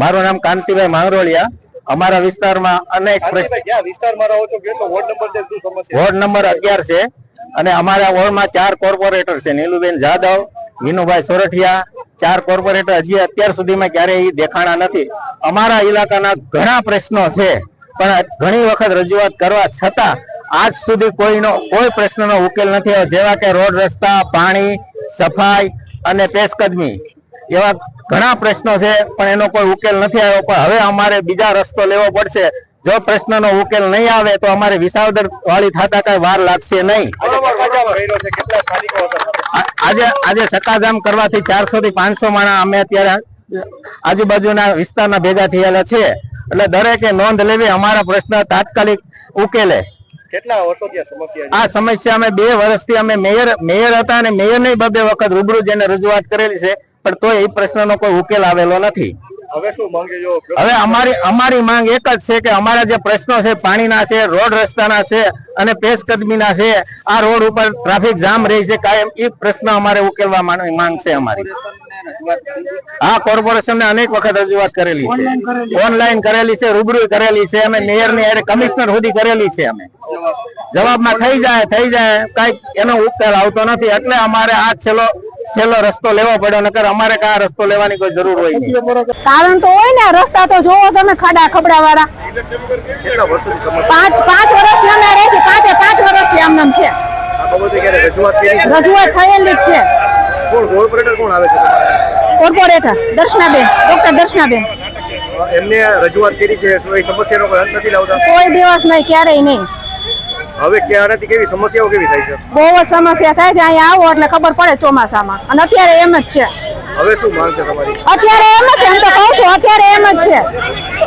મારું નામ કાંતિભાઈ માંગરોળિયા અમારા વિસ્તારમાં અનેક વોર્ડ નંબર અગિયાર છે. અને અમારા વોર્ડમાં ચાર કોર્પોરેટર છે. નીલુબેન જાદવ વિનુભાઈ સોરઠિયા. ચાર કોર્પોરેટર હજી અત્યાર સુધીમાં ક્યારેય દેખાણા નથી. અમારા ઇલાકાના ઘણા પ્રશ્નો છે. પણ ઘણી વખત રજૂઆત કરવા છતાં આજ સુધી કોઈનો કોઈ પ્રશ્નનો ઉકેલ નથી આવ્યો. જેવા કે રોડ રસ્તા પાણી સફાઈ અને પેશકદમી. એવા ઘણા પ્રશ્નો છે પણ એનો કોઈ ઉકેલ નથી આવ્યો. પણ હવે અમારે બીજા રસ્તો લેવો પડશે. જો પ્રશ્નનો ઉકેલ નહીં આવે તો અમારે વિસાવદર વાળી થતા કઈ વાર લાગશે નહીં. આજે આજે સકાજામ કરવાથી ચારસો થી પાંચસો માણસ અમે અત્યારે આજુબાજુના વિસ્તારના ભેગા થયેલા છે. એટલે દરેકે નોંધ લેવી અમારા પ્રશ્ન તાત્કાલિક ઉકેલે. કેટલા વર્ષોથી આ સમસ્યા આ સમસ્યા અમે બે વર્ષથી અમે મેયર મેયર હતા અને મેયર ને બબે વખત રૂબરૂ જેને રજૂઆત કરેલી છે. પણ તોય એ પ્રશ્નનો કોઈ ઉકેલ આવેલો નથી. હવે શું માંગે છો? હવે અમારી અમારી માંગ એક જ છે કે અમારા જે પ્રશ્નો છે પાણીના છે રોડ રસ્તાના છે અને પેશકદમીના છે આ રોડ ઉપર ટ્રાફિક જામ રહી છે કાયમ એ પ્રશ્ન અમારે ઉકેલવા માંગ માંગ છે અમારી. હા કોર્પોરેશન ને અનેક વખત રજૂઆત કરેલી છે. ઓનલાઈન કરેલી છે. રૂબરૂ કરેલી છે અમે મેયરની હારે કમિશનર સુધી કરેલી છે અમે. જવાબમાં થઈ જાય થઈ જાય કંઈક એનો ઉકેલ આવતો નથી. એટલે અમારે આ છેલ્લો છેલ્લો રસ્તો લેવો પડ્યો નકર અમારે કા રસ્તો લેવાની કોઈ જરૂર હોય કારણ તો હોય ને રસ્તા તો જોવો તમે ખાડા ખબડા વાળા પાંચ પાંચ વર્ષથી અમે રહે છે પાંચે પાંચ વર્ષથી આમ નામ છે. રજૂઆત કરી છે રજૂઆત થયેલી જ છે. કોણ કોર્પોરેટર કોણ આવે છે? કોર્પોરેટર દર્શનાબેન ડોક્ટર દર્શનાબેન. એમને રજૂઆત કરી છે કોઈ સમસ્યાનો કોઈ અંત નથી લાવતા. કોઈ દિવસ નહીં ક્યારેય નહીં. હવે ક્યારેથી કેવી સમસ્યાઓ કેવી થાય છે? બહુ જ સમસ્યા થાય છે. અહીંયા આવો એટલે ખબર પડે ચોમાસામાં. અને અત્યારે એમ જ છે. હવે શું માંગ છે તમારી? અત્યારે એમ જ છે. એમ તો કહું છું અત્યારે એમ જ છે.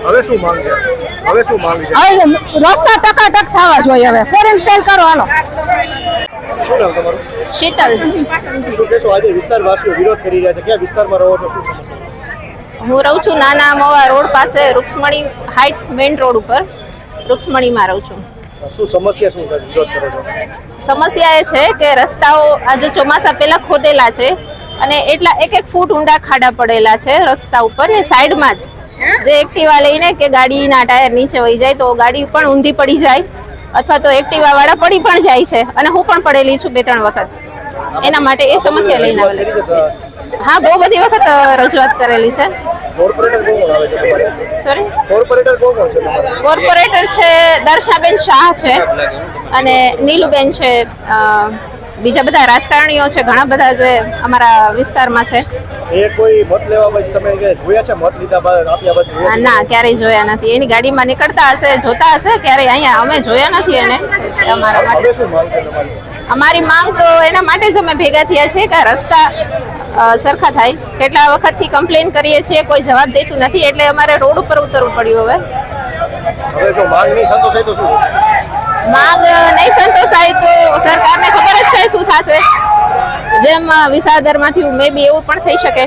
હવે શું માંગ છે? હવે શું માંગ છે? હવે રસ્તા ટકાટક થવા જોઈએ હવે. ફોરેન સ્ટાઇલ કરો હાલો. શું નામ તમારું? શીતલ. શું કહેશો? આજે વિસ્તારવાસીઓ વિરોધ કરી રહ્યા છે. કયા વિસ્તારમાં રહો છો? શું સમસ્યા? હું રહું છું નાના મવા રોડ પાસે રૂક્ષ્મણી હાઇટ્સ મેઇન રોડ ઉપર. રૂક્ષ્મણીમાં રહું છું. શું સમસ્યા શું છે વિરોધ કરો છો? સમસ્યા એ છે કે રસ્તાઓ આજે ચોમાસા પહેલા ખોદેલા છે અને એટલા એક એક ફૂટ ઊંડા ખાડા પડેલા છે રસ્તા ઉપર ને સાઈડમાં જ. જે એક્ટિવા લઈને કે ગાડીના ટાયર નીચે વહી જાય તો ગાડી પણ ઊંધી પડી જાય અથવા તો એક્ટિવા વાળા પડી પણ જાય છે અને હું પણ પડેલી છું બે ત્રણ વખત. એના માટે એ સમસ્યા લઈને આવેલી છે. હા બહુ બધી વખત. રજૂઆત કરેલી છે. કોર્પોરેટર છે સોરી કોર્પોરેટર કોણ કોણ છે કોર્પોરેટર છે દર્શાબેન શાહ છે અને નીલુબેન છે બીજા બધા રાજકારણીઓ છે ઘણા બધા જે અમારા વિસ્તારમાં છે. એ કોઈ મત લેવા પછી તમે કે જોયા છે મત લીધા બાદ આપ્યા બાદ જોયા ના ક્યારેય જોયા નથી. એની ગાડીમાં નીકળતા હશે જોતા હશે ક્યારેય અહીંયા અમે જોયા નથી એને. અમારા માટે. શું માંગ છે તમારી? અમારી માંગ તો એના માટે જ અમે ભેગા થયા છીએ કે રસ્તા સરખા થાય. કેટલા વખતથી કમ્પ્લેન કરીએ છીએ કોઈ જવાબ દેતું નથી એટલે અમારે રોડ ઉપર ઉતરવું પડ્યું હવે. હવે માંગ નહીં સંતોષાય તો માંગ નહીં સંતોષાય તો સરકારને ખબર જ છે શું થશે. જેમ વિસાદરમાંથી મે બી એવું પણ થઈ શકે.